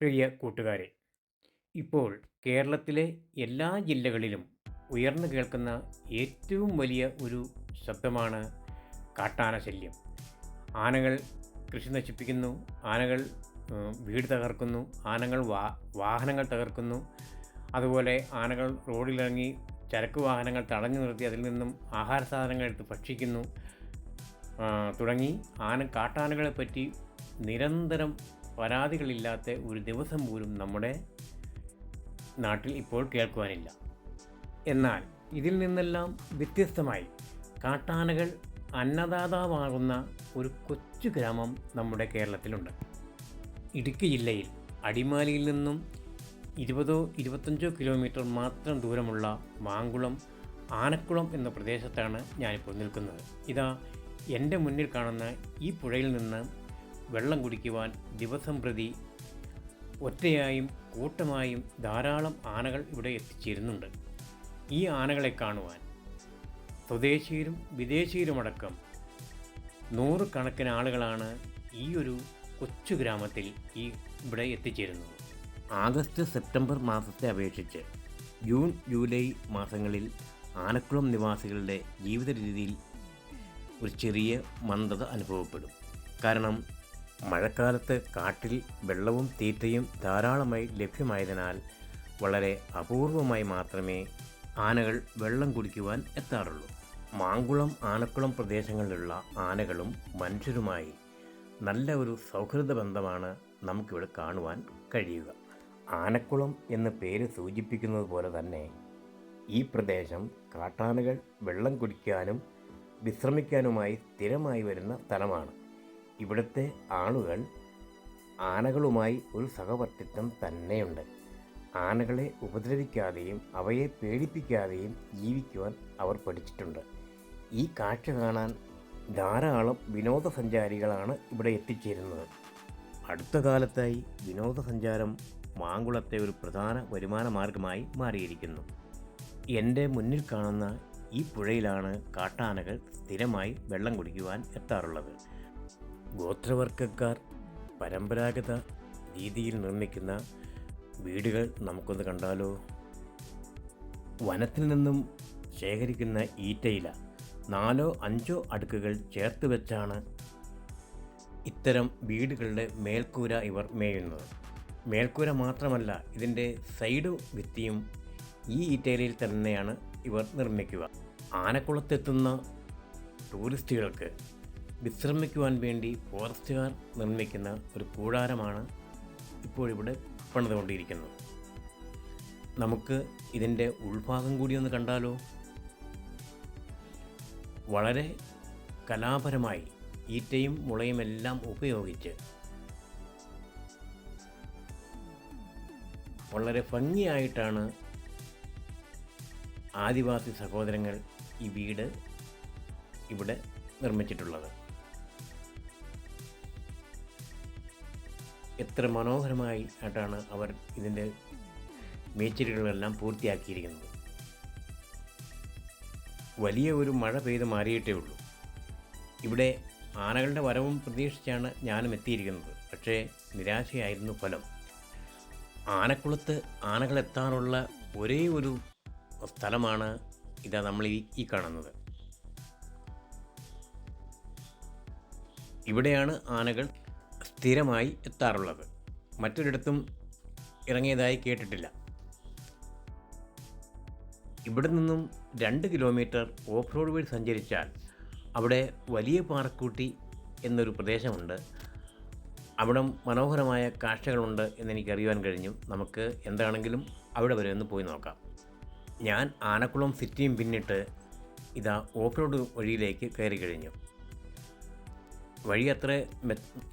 പ്രിയ കൂട്ടുകാരെ ഇപ്പോൾ കേരളത്തിലെ എല്ലാ ജില്ലകളിലും ഉയർന്നു കേൾക്കുന്ന ഏറ്റവും വലിയ ഒരു ശബ്ദമാണ് കാട്ടാന ശല്യം ആനകൾ കൃഷി നശിപ്പിക്കുന്നു ആനകൾ വീട് തകർക്കുന്നു ആനകൾ വാ വാഹനങ്ങൾ തകർക്കുന്നു. അതുപോലെ ആനകൾ റോഡിലിറങ്ങി ചരക്ക് വാഹനങ്ങൾ തടഞ്ഞു നിർത്തി അതിൽ നിന്നും ആഹാര സാധനങ്ങൾ എടുത്ത് ഭക്ഷിക്കുന്നു. തുടങ്ങി ആന കാട്ടാനകളെ പറ്റി നിരന്തരം പരാതികളില്ലാത്ത ഒരു ദിവസം പോലും നമ്മുടെ നാട്ടിൽ ഇപ്പോൾ കേൾക്കുവാനില്ല. എന്നാൽ ഇതിൽ നിന്നെല്ലാം വ്യത്യസ്തമായി കാട്ടാനകൾ അന്നദാതാവാകുന്ന ഒരു കൊച്ചു ഗ്രാമം നമ്മുടെ കേരളത്തിലുണ്ട്. ഇടുക്കി ജില്ലയിൽ അടിമാലിയിൽ നിന്നും ഇരുപതോ ഇരുപത്തഞ്ചോ കിലോമീറ്റർ മാത്രം ദൂരമുള്ള മാങ്കുളം ആനക്കുളം എന്ന പ്രദേശത്താണ് ഞാനിപ്പോൾ നിൽക്കുന്നത്. ഇതാ എന്റെ മുന്നിൽ കാണുന്ന ഈ പുഴയിൽ നിന്ന് വെള്ളം കുടിക്കുവാൻ ദിവസം പ്രതി ഒറ്റയായും കൂട്ടമായും ധാരാളം ആനകൾ ഇവിടെ എത്തിച്ചേരുന്നുണ്ട്. ഈ ആനകളെ കാണുവാൻ സ്വദേശീയരും വിദേശീയരുമടക്കം നൂറുകണക്കിന് ആളുകളാണ് ഈ ഒരു കൊച്ചു ഗ്രാമത്തിൽ ഈ ഇവിടെ എത്തിച്ചേരുന്നത്. ആഗസ്റ്റ് സെപ്റ്റംബർ മാസത്തെ അപേക്ഷിച്ച് ജൂൺ ജൂലൈ മാസങ്ങളിൽ ആനക്കുളം നിവാസികളുടെ ജീവിത രീതിയിൽ ഒരു ചെറിയ മന്ദത അനുഭവപ്പെടും. കാരണം മഴക്കാലത്ത് കാട്ടിൽ വെള്ളവും തീറ്റയും ധാരാളമായി ലഭ്യമായതിനാൽ വളരെ അപൂർവമായി മാത്രമേ ആനകൾ വെള്ളം കുടിക്കുവാൻ എത്താറുള്ളൂ. മാങ്കുളം ആനക്കുളം പ്രദേശങ്ങളിലുള്ള ആനകളും മനുഷ്യരുമായി നല്ല ഒരു സൗഹൃദ ബന്ധമാണ് നമുക്കിവിടെ കാണുവാൻ കഴിയുക. ആനക്കുളം എന്ന പേര് സൂചിപ്പിക്കുന്നത് പോലെ തന്നെ ഈ പ്രദേശം കാട്ടാനകൾ വെള്ളം കുടിക്കാനും വിശ്രമിക്കാനുമായി സ്ഥിരമായി വരുന്ന സ്ഥലമാണ്. ഇവിടുത്തെ ആളുകൾ ആനകളുമായി ഒരു സഹവർത്തിത്വം തന്നെയുണ്ട്. ആനകളെ ഉപദ്രവിക്കാതെയും അവയെ പേടിപ്പിക്കാതെയും ജീവിക്കുവാൻ അവർ പഠിച്ചിട്ടുണ്ട്. ഈ കാഴ്ച കാണാൻ ധാരാളം വിനോദസഞ്ചാരികളാണ് ഇവിടെ എത്തിച്ചേരുന്നത്. അടുത്ത കാലത്തായി വിനോദസഞ്ചാരം മാങ്കുളത്തെ ഒരു പ്രധാന വരുമാന മാർഗമായി മാറിയിരിക്കുന്നു. എന്റെ മുന്നിൽ കാണുന്ന ഈ പുഴയിലാണ് കാട്ടാനകൾ സ്ഥിരമായി വെള്ളം കുടിക്കുവാൻ എത്താറുള്ളത്. ഗോത്രവർഗക്കാർ പരമ്പരാഗത രീതിയിൽ നിർമ്മിക്കുന്ന വീടുകൾ നമുക്കൊന്ന് കണ്ടാലോ? വനത്തിൽ നിന്നും ശേഖരിക്കുന്ന ഈറ്റയില നാലോ അഞ്ചോ അടുക്കുകൾ ചേർത്ത് വെച്ചാണ് ഇത്തരം വീടുകളുടെ മേൽക്കൂര ഇവർ മേയുന്നത്. മേൽക്കൂര മാത്രമല്ല ഇതിന്റെ സൈഡ് ഭിത്തിയും ഈ ഈറ്റയിലയിൽ തന്നെയാണ് ഇവർ നിർമ്മിക്കുക. ആനക്കുളത്തെത്തുന്ന ടൂറിസ്റ്റുകൾക്ക് വിശ്രമിക്കുവാൻ വേണ്ടി ഫോറസ്റ്റുകാർ നിർമ്മിക്കുന്ന ഒരു കൂടാരമാണ് ഇപ്പോഴിവിടെ പണിതുകൊണ്ടിരിക്കുന്നത്. നമുക്ക് ഇതിന്റെ ഉൾഭാഗം കൂടി ഒന്ന് കണ്ടാലോ? വളരെ കലാപരമായി ഈറ്റയും മുളയും എല്ലാം ഉപയോഗിച്ച് വളരെ ഭംഗിയായിട്ടാണ് ആദിവാസി സഹോദരങ്ങൾ ഈ വീട് ഇവിടെ നിർമ്മിച്ചിട്ടുള്ളത്. എത്ര മനോഹരമായി ആയിട്ടാണ് അവർ ഇതിന്റെ മേച്ചിലുകളെല്ലാം പൂർത്തിയാക്കിയിരിക്കുന്നത്. വലിയ ഒരു മഴ പെയ്ത് മാറിയിട്ടേ ഉള്ളൂ. ഇവിടെ ആനകളുടെ വരവും പ്രതീക്ഷിച്ചാണ് ഞാനും എത്തിയിരിക്കുന്നത്. പക്ഷേ നിരാശയായിരുന്നു ഫലം. ആനക്കുളത്ത് ആനകൾ എത്താറുള്ള ഒരേ ഒരു സ്ഥലമാണ് ഇതാ നമ്മൾ ഈ കാണുന്നത്. ഇവിടെയാണ് ആനകൾ സ്ഥിരമായി എത്താറുള്ളത്. മറ്റൊരിടത്തും ഇറങ്ങിയതായി കേട്ടിട്ടില്ല. ഇവിടെ നിന്നും രണ്ട് കിലോമീറ്റർ ഓഫ് റോഡ് വഴി സഞ്ചരിച്ചാൽ അവിടെ വലിയ പാറക്കൂട്ടി എന്നൊരു പ്രദേശമുണ്ട്. അവിടെ മനോഹരമായ കാഴ്ചകളുണ്ട് എന്നെനിക്കറിയുവാൻ കഴിഞ്ഞു. നമുക്ക് എന്താണെങ്കിലും അവിടെ വരെ ഒന്ന് പോയി നോക്കാം. ഞാൻ ആനക്കുളം സിറ്റിയും പിന്നിട്ട് ഇതാ ഓഫ് റോഡ് വഴിയിലേക്ക് കയറി കഴിഞ്ഞു. വഴി അത്ര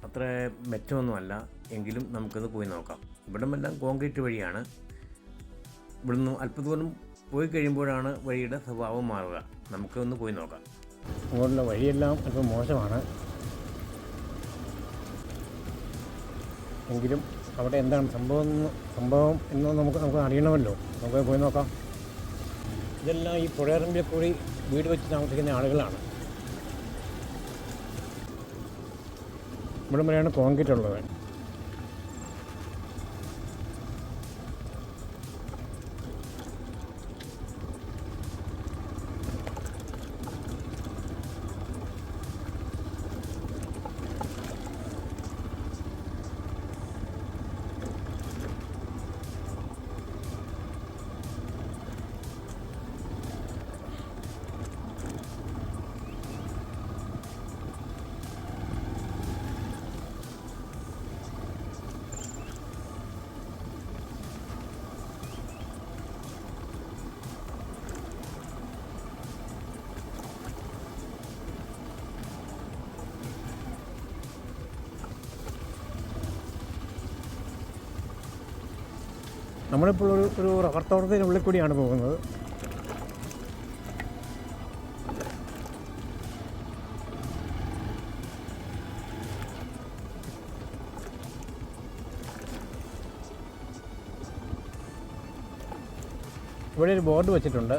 അത്ര മെച്ചമൊന്നുമല്ല. എങ്കിലും നമുക്കത് പോയി നോക്കാം. ഇവിടമെല്ലാം കോൺക്രീറ്റ് വഴിയാണ്. ഇവിടുന്ന് അല്പദൂരം പോയി കഴിയുമ്പോഴാണ് വഴിയുടെ സ്വഭാവം മാറുക. നമുക്കൊന്ന് പോയി നോക്കാം. അങ്ങോട്ടുള്ള വഴിയെല്ലാം അല്പം മോശമാണ്. എങ്കിലും അവിടെ എന്താണ് സംഭവം സംഭവം എന്ന് നമുക്ക് നമുക്ക് അറിയണമല്ലോ. നമുക്ക് പോയി നോക്കാം. ഇതെല്ലാം ഈ പുഴയറമ്പിൽ കൂടി വീട് വെച്ച് താമസിക്കുന്ന ആളുകളാണ്. ഇവിടം വരെയാണ് കോൺക്രീറ്റ് ഉള്ളത് നമ്മളിപ്പോൾ ഒരു ഒരു റബ്ബർ തോട്ടത്തിനുള്ളിൽ കൂടിയാണ് പോകുന്നത്. ഇവിടെ ഒരു ബോർഡ് വെച്ചിട്ടുണ്ട്.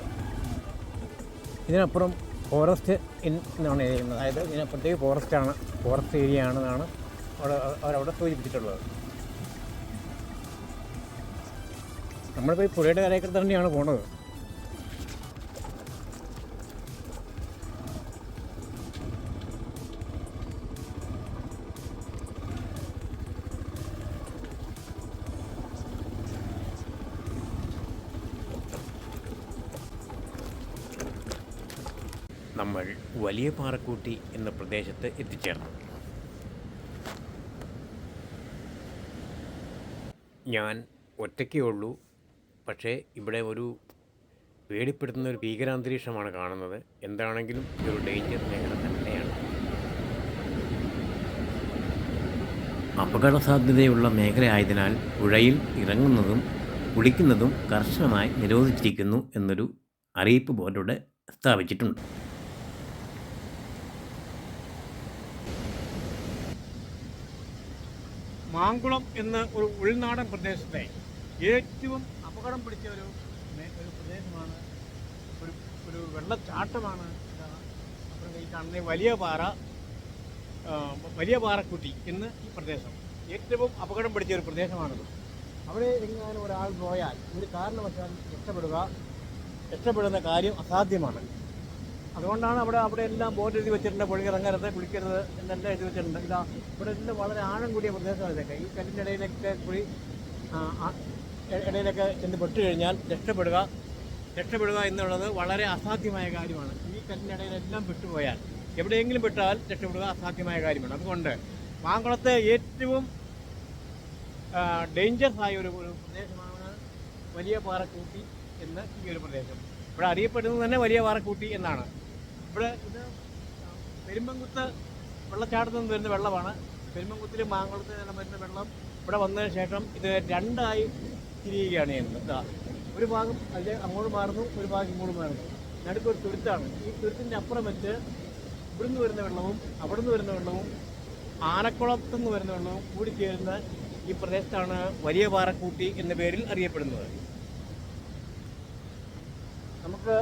ഇതിനപ്പുറം ഫോറസ്റ്റ് ഇൻ എന്നാണ് എഴുതിയിരിക്കുന്നത് അതായത് ഇതിനപ്പുറത്തേക്ക് ഫോറസ്റ്റാണ് ഫോറസ്റ്റ് ഏരിയ ആണെന്നാണ് അവിടെ അവരവിടെ സൂചിപ്പിച്ചിട്ടുള്ളത്. നമ്മളിപ്പോൾ ഈ പുഴയുടെ കരയൊക്കെ തന്നെയാണ് പോണത്. നമ്മൾ വലിയ പാറക്കൂട്ടി എന്ന പ്രദേശത്ത് എത്തിച്ചേർന്നു. ഞാൻ ഒറ്റയ്ക്കേ ഉള്ളൂ. പക്ഷേ ഇവിടെ ഒരു പേടിപ്പെടുത്തുന്ന ഒരു ഭീകരാന്തരീക്ഷമാണ് കാണുന്നത്. എന്താണെങ്കിലും ഇതൊരു ഡേഞ്ചർ മേഖല തന്നെയാണ്. അപകട സാധ്യതയുള്ള മേഖലയായതിനാൽ പുഴയിൽ ഇറങ്ങുന്നതും കുളിക്കുന്നതും കർശനമായി നിരോധിച്ചിരിക്കുന്നു എന്നൊരു അറിയിപ്പ് ബോർഡോടെ സ്ഥാപിച്ചിട്ടുണ്ട് മാങ്കുളം എന്ന ഒരു ഉൾനാടൻ പ്രദേശത്തെ ഏറ്റവും അപകടം പിടിച്ച ഒരു ഒരു പ്രദേശമാണ്. ഒരു ഒരു വെള്ളച്ചാട്ടമാണ്. അപ്പുറം ഈ കാണുന്ന വലിയ പാറ വലിയ പാറക്കുട്ടി എന്ന് ഈ പ്രദേശം. ഏറ്റവും അപകടം പിടിച്ച ഒരു പ്രദേശമാണിത്. അവിടെ എങ്ങാനും ഒരാൾ പോയാൽ ഒരു കാരണവശാൽ രക്ഷപ്പെടുക രക്ഷപ്പെടുന്ന കാര്യം അസാധ്യമാണ്. അതുകൊണ്ടാണ് അവിടെ അവിടെ എല്ലാം ബോർഡ് എഴുതി വെച്ചിട്ടുണ്ട് പുഴയിൽ ഇറങ്ങരുത് കുളിക്കരുത് എന്നെല്ലാം എഴുതി വെച്ചിട്ടുണ്ട്. ഇതാ ഇവിടെ എല്ലാം വളരെ ആഴം കൂടിയ പ്രദേശമാണ് ഇതൊക്കെ. ഈ കല്ലിന്റെ ഇടയിലൊക്കെ കുഴി ഇടയിലൊക്കെ ചെന്ന് പെട്ട് കഴിഞ്ഞാൽ രക്ഷപ്പെടുക. രക്ഷപ്പെടുക എന്നുള്ളത് വളരെ അസാധ്യമായ കാര്യമാണ്. ഈ കല്ലിന്റെ ഇടയിലെല്ലാം പെട്ടുപോയാൽ എവിടെയെങ്കിലും പെട്ടാൽ രക്ഷപ്പെടുക അസാധ്യമായ കാര്യമാണ്. അതുകൊണ്ട് മാങ്കുളത്തെ ഏറ്റവും ഡേഞ്ചറസ് ആയ ഒരു പ്രദേശമാണ് വലിയ പാറക്കൂട്ടി എന്ന ഈ ഒരു പ്രദേശം. ഇവിടെ അറിയപ്പെടുന്നത് തന്നെ വലിയ പാറക്കൂട്ടി എന്നാണ്. ഇവിടെ ഇത് പെരുമ്പങ്കുത്ത് വെള്ളച്ചാട്ടത്തിൽ നിന്ന് വരുന്ന വെള്ളമാണ്. പെരുമ്പങ്കുത്തിൽ മാങ്കുളത്തിൽ നിന്ന് വരുന്ന വെള്ളം ഇവിടെ വന്നതിന് ശേഷം ഇത് രണ്ടായി തിരിയുകയാണ് ചെയ്യുന്നത്. ഒരു ഭാഗം അതിൽ അങ്ങോട്ട് മാറുന്നു ഒരു ഭാഗം ഇങ്ങോട്ട് മാറുന്നു. നടുക്ക് ഒരു തുരുത്താണ്. ഈ തുരുത്തിന്റെ അപ്പുറം വെച്ച് ഇവിടുന്ന് വരുന്ന വെള്ളവും അവിടുന്ന് വരുന്ന വെള്ളവും ആനക്കുളത്തു നിന്ന് വരുന്ന വെള്ളവും കൂടി കൂടിച്ചേരുന്ന ഈ പ്രദേശത്താണ് വലിയ പാറക്കൂട്ടി എന്ന പേരിൽ അറിയപ്പെടുന്നത്. നമുക്ക്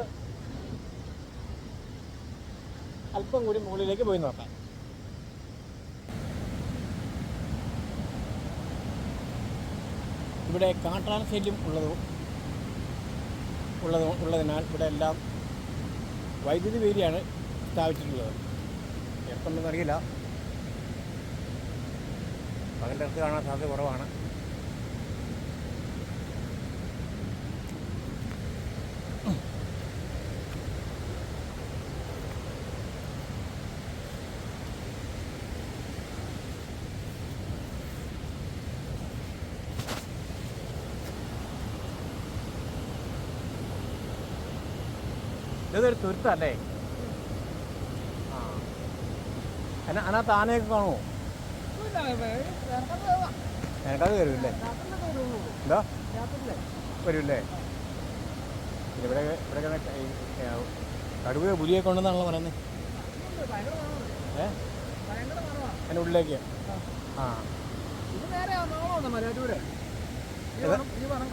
അല്പം കൂടി മുകളിലേക്ക് പോയി നോക്കാം. ഇവിടെ കാട്ടാന ശല്യം ഉള്ളത് ഉള്ളത് ഉള്ളതിനാൽ ഇവിടെ എല്ലാം വൈദ്യുതി വേലിയാണ് സ്ഥാപിച്ചിട്ടുള്ളത്. എപ്പോഴൊന്നും അറിയില്ല പകലിന്റെ അടുത്ത് കാണാൻ സാധ്യത കുറവാണ്. ഇതൊരു തുരുത്തല്ലേ ആ. അതിന അതിനകത്ത് ആനയൊക്കെ കാണുമോ എനിക്കത് വരൂല്ലേ എന്താ? വരൂല്ലേ ഇവിടെ ഇവിടെ കടുവ പുലിയൊക്കെ ഉണ്ടെന്നാണല്ലോ പറയുന്നത് ഏ? അതിന്റെ ഉള്ളിലേക്ക്. ആ. ഇത് നേരെ നാളെ മലയാറ്റൂര്. ഈ വനം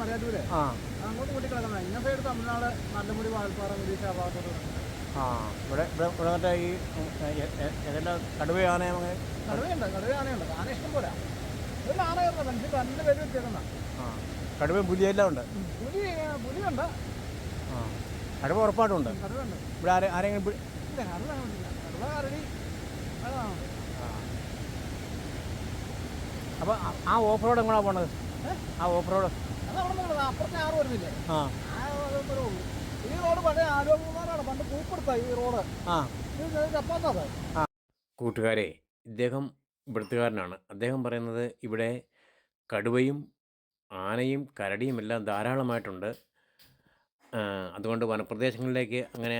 മലയാറ്റൂര്. ആ. അങ്ങോട്ട് കൂട്ടി കിടക്കുന്നത് ഇന്ന സൈഡ് തമിഴ്നാട് നല്ലമുടി വാൽപ്പാറ ഒഡീഷ ആ ഭാഗത്തോട്ട് ആ ഇവിടെ ഇവിടെ ഇവിടെ മറ്റേ ഈ ഏതെല്ലാം കടുവ ആന അങ്ങനെ കടുവയുണ്ട് കടുവ ആനയുണ്ട് ആന ഇഷ്ടം പോലെ. ഇതിൽ ആന കയറുന്നത് മനുഷ്യർ രണ്ട് പേര് വെച്ചേക്കുന്ന ആ കടുവയും പുലിയെല്ലാം ഉണ്ട്? പുലി പുലിയുണ്ട്. ആ കടുവ ഉറപ്പായിട്ടുണ്ട് കടുവയുണ്ട്. ഇവിടെ ആരെ ആരെങ്കിലും ഇല്ല കടുവ കണ്ടില്ല കടുവ കരടി അപ്പോൾ ആ. ഓഫ് റോഡ് എങ്ങോട്ടാണ് പോണത്? ആ ഓഫ് റോഡ് അപ്പുറത്തെ ആറ് വരുന്നില്ലേ? ആ. ഈ റോഡ് പഴയ ആരോഗ്യമാരാണ് പണ്ട് പൂപ്പെടുത്ത ഈ റോഡ്. കൂട്ടുകാരെ ഇദ്ദേഹം ഇവിടുത്തുകാരനാണ്. അദ്ദേഹം പറയുന്നത് ഇവിടെ കടുവയും ആനയും കരടിയും എല്ലാം ധാരാളമായിട്ടുണ്ട്. അതുകൊണ്ട് വനപ്രദേശങ്ങളിലേക്ക് അങ്ങനെ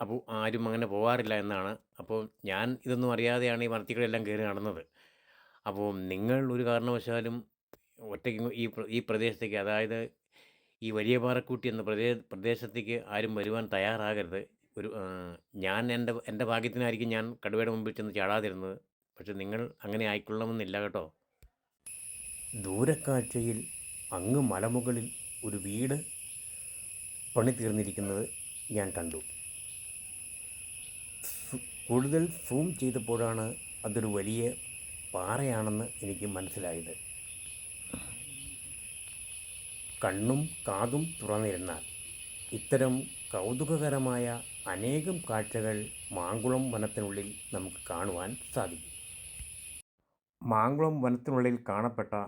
അപ്പോൾ ആരും അങ്ങനെ പോകാറില്ല എന്നാണ്. അപ്പോൾ ഞാൻ ഇതൊന്നും അറിയാതെയാണ് ഈ വനത്തികളെല്ലാം കയറി നടന്നത്. അപ്പോൾ നിങ്ങൾ ഒരു കാരണവശാലും ഒറ്റയ്ക്ക് ഈ ഈ പ്രദേശത്തേക്ക് അതായത് ഈ വലിയ പാറക്കൂട്ടി എന്ന പ്രദേ പ്രദേശത്തേക്ക് ആരും വരുവാൻ തയ്യാറാകരുത്. ഒരു ഞാൻ എന്റെ എന്റെ ഭാഗ്യത്തിനായിരിക്കും ഞാൻ കടുവയുടെ മുമ്പിൽ ചെന്ന് ചാടാതിരുന്നത്. പക്ഷെ നിങ്ങൾ അങ്ങനെ ആയിക്കൊള്ളണമെന്നില്ല കേട്ടോ. ദൂരക്കാഴ്ചയിൽ അങ്ങ് മലമുകളിൽ ഒരു വീട് പണി തീർന്നിരിക്കുന്നത് ഞാൻ കണ്ടു. കൂടുതൽ സൂം ചെയ്തപ്പോഴാണ് അതൊരു വലിയ പാറയാണെന്ന് എനിക്ക് മനസ്സിലായത്. കണ്ണും കാതും തുറന്നിരുന്നാൽ ഇത്തരം കൗതുകകരമായ അനേകം കാഴ്ചകൾ മാങ്കുളം വനത്തിനുള്ളിൽ നമുക്ക് കാണുവാൻ സാധിക്കും. മാങ്കുളം വനത്തിനുള്ളിൽ കാണപ്പെട്ട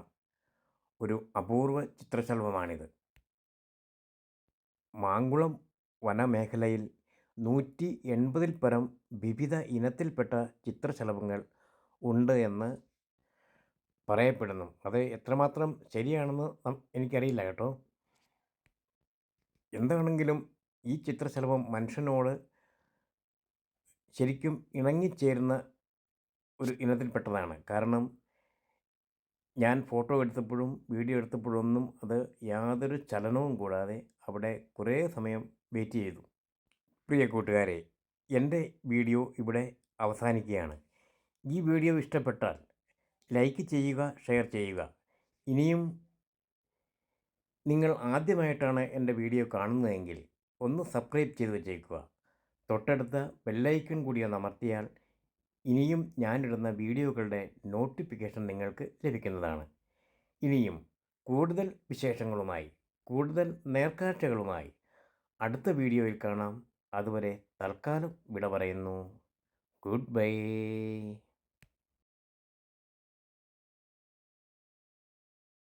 ഒരു അപൂർവ ചിത്രശലഭമാണിത്. മാങ്കുളം വനമേഖലയിൽ നൂറ്റി എൺപതിൽ പരം വിവിധ ഇനത്തിൽപ്പെട്ട ചിത്രശലഭങ്ങൾ ഉണ്ട് എന്ന് പറയപ്പെടുന്നു. അത് എത്രമാത്രം ശരിയാണെന്ന് എനിക്കറിയില്ല കേട്ടോ. എന്താണെങ്കിലും ഈ ചിത്രശലഭം മനുഷ്യനോട് ശരിക്കും ഇണങ്ങിച്ചേരുന്ന ഒരു ഇനത്തിൽപ്പെട്ടതാണ്. കാരണം ഞാൻ ഫോട്ടോ എടുത്തപ്പോഴും വീഡിയോ എടുത്തപ്പോഴൊന്നും അത് യാതൊരു ചലനവും കൂടാതെ അവിടെ കുറേ സമയം വെയിറ്റ് ചെയ്തു. പ്രിയ കൂട്ടുകാരെ എന്റെ വീഡിയോ ഇവിടെ അവസാനിക്കുകയാണ്. ഈ വീഡിയോ ഇഷ്ടപ്പെട്ടാൽ ലൈക്ക് ചെയ്യുക ഷെയർ ചെയ്യുക. ഇനിയും നിങ്ങൾ ആദ്യമായിട്ടാണ് എന്റെ വീഡിയോ കാണുന്നതെങ്കിൽ ഒന്ന് സബ്സ്ക്രൈബ് ചെയ്ത് വെച്ചേക്കുക. തൊട്ടടുത്ത ബെല്ലൈക്കൺ കൂടി ഒന്ന് അമർത്തിയാൽ ഇനിയും ഞാനിടുന്ന വീഡിയോകളുടെ നോട്ടിഫിക്കേഷൻ നിങ്ങൾക്ക് ലഭിക്കുന്നതാണ്. ഇനിയും കൂടുതൽ വിശേഷങ്ങളുമായി കൂടുതൽ നേർക്കാഴ്ചകളുമായി അടുത്ത വീഡിയോയിൽ കാണാം. അതുവരെ തൽക്കാലം വിട പറയുന്നു. Good bye